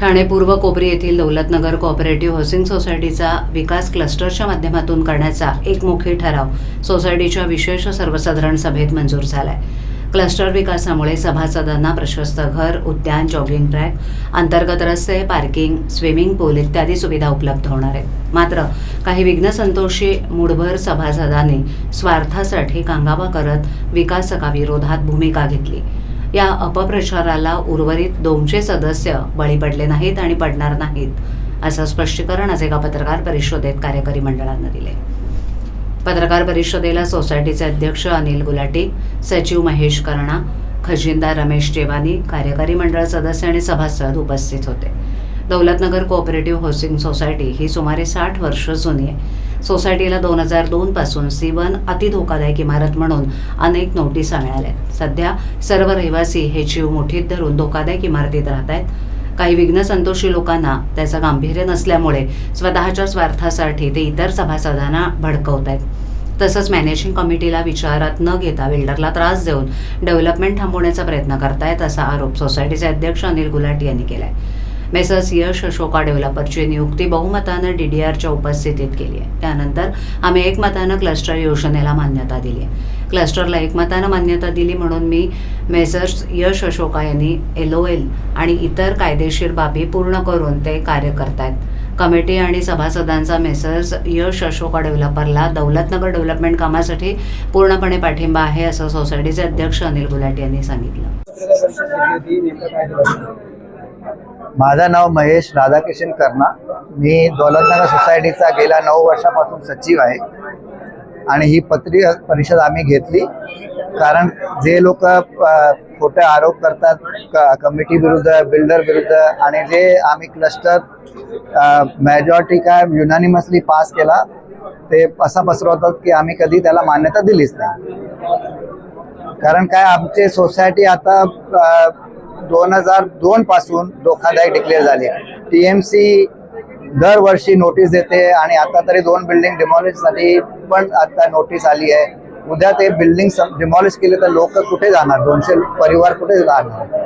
ठाणे पूर्व कोपरी येथील Daulatnagar cooperative housing सोसायटीचा विकास क्लस्टरच्या माध्यमातून करण्याचा एकमुखी ठराव सोसायटीच्या विशेष सर्वसाधारण सभेत मंजूर झालाय. क्लस्टर विकासामुळे सभासदांना प्रशस्त घर उद्यान जॉगिंग ट्रॅक अंतर्गत रस्ते पार्किंग स्विमिंग पूल इत्यादी सुविधा उपलब्ध होणार आहेत. मात्र काही विघ्नसंतोषी मूडभर सभासदांनी स्वार्थासाठी कांगावा करत विकासकाविरोधात भूमिका घेतली. या अपप्रचाराला उर्वरित दोनशे सदस्य बळी पडले नाहीत आणि पडणार नाहीत असं स्पष्टीकरण आज एका पत्रकार परिषदेत कार्यकारी मंडळानं दिले पत्रकार परिषदेला सोसायटीचे अध्यक्ष अनिल गुलाटी सचिव महेश कर्णा खजिनदार रमेश जेवानी कार्यकारी मंडळ सदस्य आणि सभासद उपस्थित होते. दौलतनगर कोऑपरेटिव्ह हाऊसिंग सोसायटी ही सुमारे साठ वर्ष जुनी आहे. सोसायटीला दोन हजार दोन पासून सी वन अतिधोकादायक इमारत म्हणून अनेक नोटिसा मिळाल्या आहेत. सध्या सर्व रहिवासी हे जीव मुठीत धरून धोकादायक इमारतीत राहत आहेत. काही विघ्नसंतोषी लोकांना त्याचं गांभीर्य नसल्यामुळे स्वतःच्या स्वार्थासाठी ते इतर सभासदांना भडकवत आहेत. तसंच मॅनेजिंग कमिटीला विचारात न घेता बिल्डरला त्रास देऊन डेव्हलपमेंट थांबवण्याचा प्रयत्न करतायत असा आरोप सोसायटीचे अध्यक्ष अनिल गुलाटी यांनी केला आहे मेसर्स यश अशोका डेव्हलपरची नियुक्ती बहुमतानं डी डी आरच्या उपस्थितीत केली आहे. त्यानंतर आम्ही एकमतानं क्लस्टर योजनेला मान्यता दिली आहे. क्लस्टरला एकमतानं मान्यता दिली म्हणून मी मेसर्स यश अशोका यांनी एल ओ एल आणि इतर कायदेशीर बाबी पूर्ण करून ते कार्य करतायत. कमिटी आणि सभासदांचा मेसर्स यश अशोका डेव्हलपरला दौलतनगर डेव्हलपमेंट कामासाठी पूर्णपणे पाठिंबा आहे असं सोसायटीचे अध्यक्ष अनिल गुलाटी यांनी सांगितलं. माझं नाव महेश राधाकिशन कर्णा. मी दौलतनगर सोसायटीचा गेल्या नऊ वर्षापासून सचिव आहे. आणि ही पत्री परिषद आम्ही घेतली. कारण जे लोक खोटे आरोप करतात क कमिटी विरुद्ध बिल्डर विरुद्ध आणि जे आम्ही क्लस्टर मेजॉरिटी काय युनानिमसली पास केला ते असा पसरवतात की आम्ही कधी त्याला मान्यता दिलीच नाही. कारण काय आमची सोसायटी आता दोन हजार दोन पासून धोकादायक डिक्लेअर झाली. टी एम सी दरवर्षी नोटीस देते आणि आता तरी दोन बिल्डिंग डिमॉलिशसाठी पण आता नोटीस आली आहे. उद्या ते बिल्डिंग डिमॉलिश केले तर लोक कुठे जाणार? दोनशे परिवार कुठे जाणार?